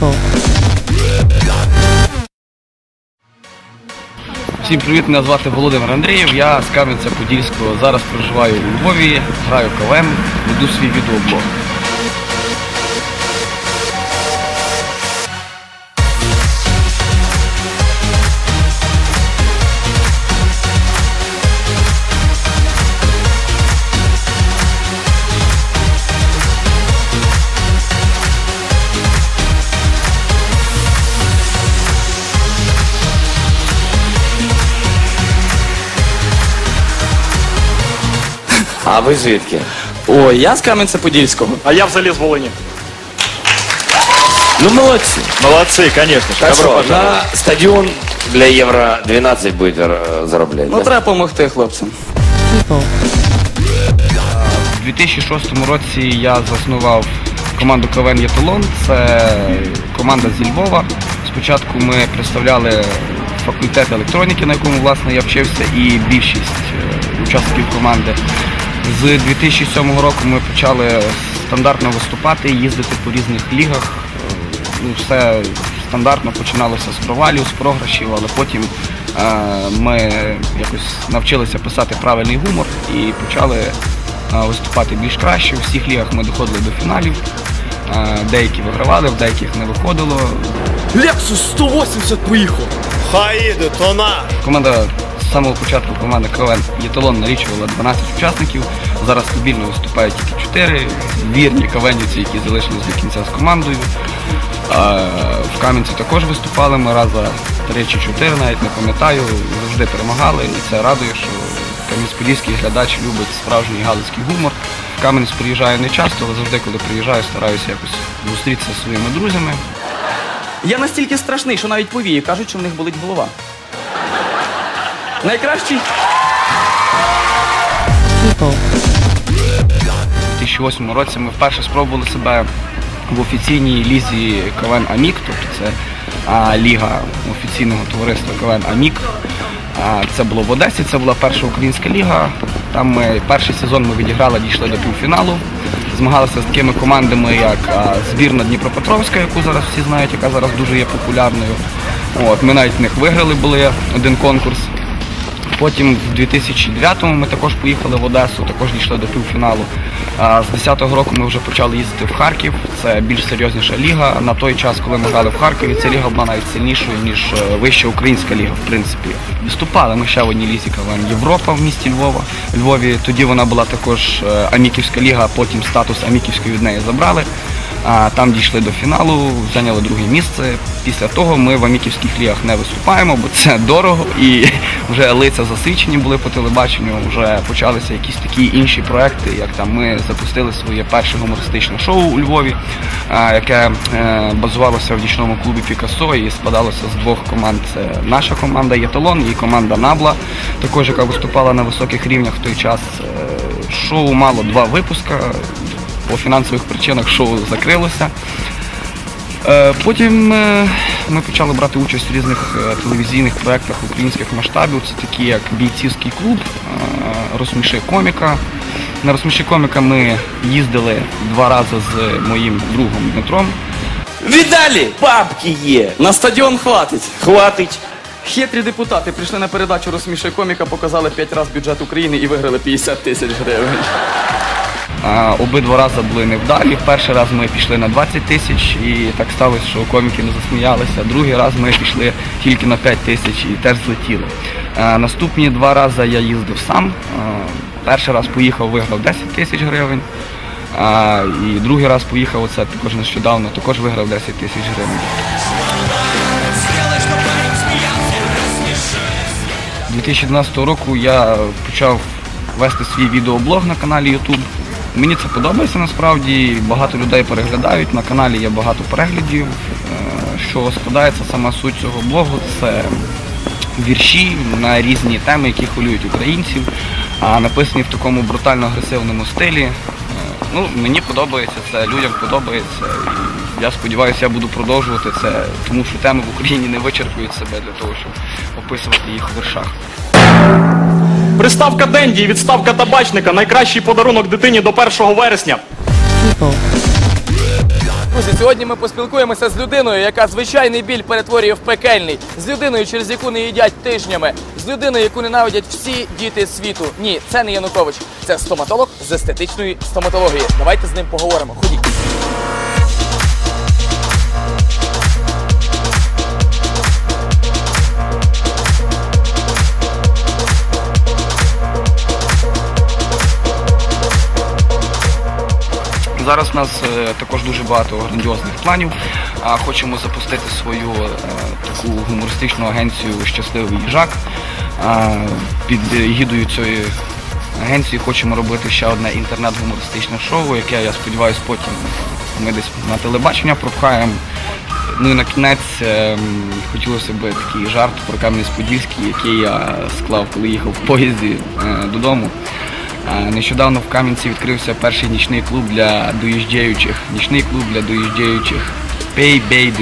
people, Всім привіт, мене звати Володимир Андрієв, я з Кам'янця-Подільського. Зараз проживаю у Львові, граю КВМ, веду свій відеоблог. А ви звідки? Ой, я з Кам'янця-Подільського. А я взагалі з Волині. Ну молодці. Молодці, конечно. Так Добро що, пожаловать. на стадіон для Євро 12 будете е, заробляти. Ну, да? треба допомогти хлопцям. У 2006 році я заснував команду КВН Єталон. Це команда зі Львова. Спочатку ми представляли факультет електроніки, на якому власне я вчився, і більшість е, учасників команди. З 2007 року ми почали стандартно виступати, їздити по різних лігах. Ну, все стандартно починалося з провалів, з програшів, але потім е, ми якось навчилися писати правильний гумор і почали е, виступати більш краще. У всіх лігах ми доходили до фіналів. Е, Деякі вигравали, в деяких не виходило. Lexus 180 поїхав. Хай їде, то на. Команда самого початку команда КВН Єталон налічувала 12 учасників. Зараз стабільно виступають тільки 4 вірні кавенівці, які залишились до кінця з командою. В Кам'янці також виступали ми раза 3 чи 4, навіть не пам'ятаю. Завжди перемагали, і це радує, що Кам'янець-Подільський глядач любить справжній галицький гумор. В Кам'янець приїжджаю не часто, але завжди, коли приїжджаю, стараюся якось зустрітися зі своїми друзями. Я настільки страшний, що навіть повії кажуть, що в них болить голова. Найкращий У 2008 році ми вперше спробували себе в офіційній лізі КВН Амік, тобто це а, ліга офіційного товариства КВН Амік. А, це було в Одесі, це була перша українська ліга. Там ми перший сезон ми відіграли, дійшли до півфіналу. Змагалися з такими командами, як а, збірна Дніпропетровська, яку зараз всі знають, яка зараз дуже є популярною. От, ми навіть в них виграли були один конкурс. Потім в 2009-му ми також поїхали в Одесу, також дійшли до півфіналу. А з 10-го року ми вже почали їздити в Харків. Це більш серйозніша ліга. На той час, коли ми грали в Харкові, ця ліга була навіть сильнішою, ніж е, вища українська ліга, в принципі. Виступали ми ще в одній лізі КВН Європа в місті Львова. Львові тоді вона була також е, Аміківська ліга, потім статус Аміківської від неї забрали. А там дійшли до фіналу, зайняли друге місце. Після того ми в аміківських лігах не виступаємо, бо це дорого і вже лиця засичені були по телебаченню. Вже почалися якісь такі інші проекти, як там ми запустили своє перше гумористичне шоу у Львові, яке е, базувалося в нічному клубі Пікасо і складалося з двох команд. Це наша команда Єталон і команда Набла, також яка виступала на високих рівнях в той час. Е, Шоу мало два випуска по фінансових причинах шоу закрилося. Е, Потім е, ми почали брати участь в різних е, телевізійних проєктах українських масштабів. Це такі як бійцівський клуб, розсміши коміка. На розсміши коміка ми їздили два рази з моїм другом Дмитром. Віддалі! Бабки є! на стадіон хватить. Хватить! Хитрі депутати прийшли на передачу розсміши коміка, показали 5 разів бюджет України і виграли 50 тисяч гривень. Обидва рази були невдалі. Перший раз ми пішли на 20 тисяч і так сталося, що коміки не засміялися. Другий раз ми пішли тільки на 5 тисяч і теж злетіли. Наступні два рази я їздив сам. Перший раз поїхав, виграв 10 тисяч гривень. І другий раз поїхав, оце також нещодавно, також виграв 10 тисяч гривень. 2012 року я почав вести свій відеоблог на каналі YouTube. Мені це подобається насправді. Багато людей переглядають. На каналі є багато переглядів. Е, Що складається сама суть цього блогу, це вірші на різні теми, які хвилюють українців, а написані в такому брутально-агресивному стилі. Е, Ну, мені подобається це, людям подобається. І я сподіваюся, я буду продовжувати це, тому що теми в Україні не вичерпують себе для того, щоб описувати їх у віршах. Приставка Денді і відставка табачника найкращий подарунок дитині до 1 вересня. Друзі, сьогодні ми поспілкуємося з людиною, яка звичайний біль перетворює в пекельний, з людиною, через яку не їдять тижнями, з людиною, яку ненавидять всі діти світу. Ні, це не Янукович, це стоматолог з естетичної стоматології. Давайте з ним поговоримо. Ходіть. Зараз у нас е, також дуже багато грандіозних планів. Хочемо запустити свою е, таку гумористичну агенцію Щасливий їжак. Під гідою цієї агенції хочемо робити ще одне інтернет-гумористичне шоу, яке я сподіваюся потім ми десь на телебачення пропхаємо. Ну і на кінець ем, хотілося б такий жарт про Кам'янець-Подільський, який я склав, коли їхав в поїзді е, додому. Нещодавно в Кам'янці відкрився перший нічний клуб для доїжджаючих. Нічний клуб для доїжджаючих. Пей, бей,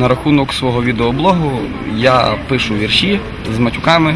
На рахунок свого відеоблогу я пишу вірші з матюками.